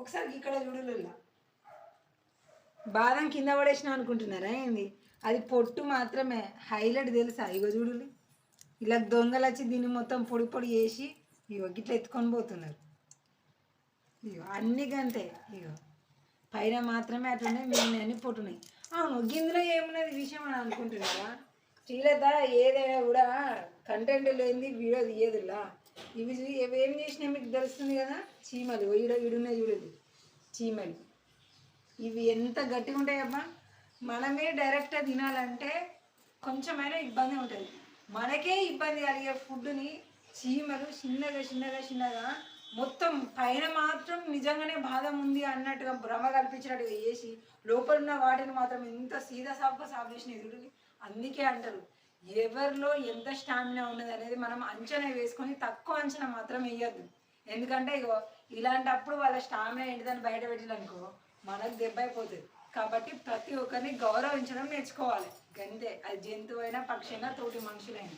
ఒకసారి ఇక్కడ చూడలేలా? బాదం కింద పడేసిన అనుకుంటున్నారా ఏంది? అది పొట్టు మాత్రమే. హైలైట్ తెలుసా? ఇగో చూడులు. ఇలా దొంగలు వచ్చి దీన్ని మొత్తం పొడి పొడి చేసి ఇగో గిట్ల ఎత్తుకొని పోతున్నారు. ఇగో అన్ని గంతే. ఇగో పైన మాత్రమే అట్లున్నాయి మిగిలిన అన్ని పొట్టున్నాయి. అవును గిందులో ఏమున్నది విషయం అని అనుకుంటున్నారా శ్రీలత ఏదైనా కూడా కంటెంట్ లేనిది వీడియో తీయదులా? ఇవి ఏం చేసినా మీకు తెలుస్తుంది కదా? చీమలు. ఈడ ఈడున్నాయి చూడదు చీమలు. ఇవి ఎంత గట్టిగా ఉంటాయబ్బా. మనమే డైరెక్ట్గా తినాలంటే కొంచెమైనా ఇబ్బంది ఉంటుంది. మనకే ఇబ్బంది కలిగే ఫుడ్ని చీమలు చిన్నగా చిన్నగా చిన్నగా మొత్తం పైన మాత్రం నిజంగానే బాధం ఉంది అన్నట్టుగా భ్రమ కల్పించినట్టుగా చేసి లోపల ఉన్న వాటిని మాత్రం ఎంత సీదా సాఫ్గా సాఫ్ చేసిన ఎదురుని అందుకే అంటారు. ఎవరిలో ఎంత స్టామినా ఉన్నది అనేది మనం అంచనా వేసుకొని తక్కువ అంచనా మాత్రం వేయద్దు. ఎందుకంటే ఇగో ఇలాంటప్పుడు వాళ్ళ స్టామినా ఏంటిదని బయట పెట్టాలనుకో మనకు దెబ్బ అయిపోతుంది కాబట్టి ప్రతి ఒక్కరిని గౌరవించడం నేర్చుకోవాలి. గంతే. అది జంతువు అయినా పక్షి అయినా తోటి మనుషులైనా.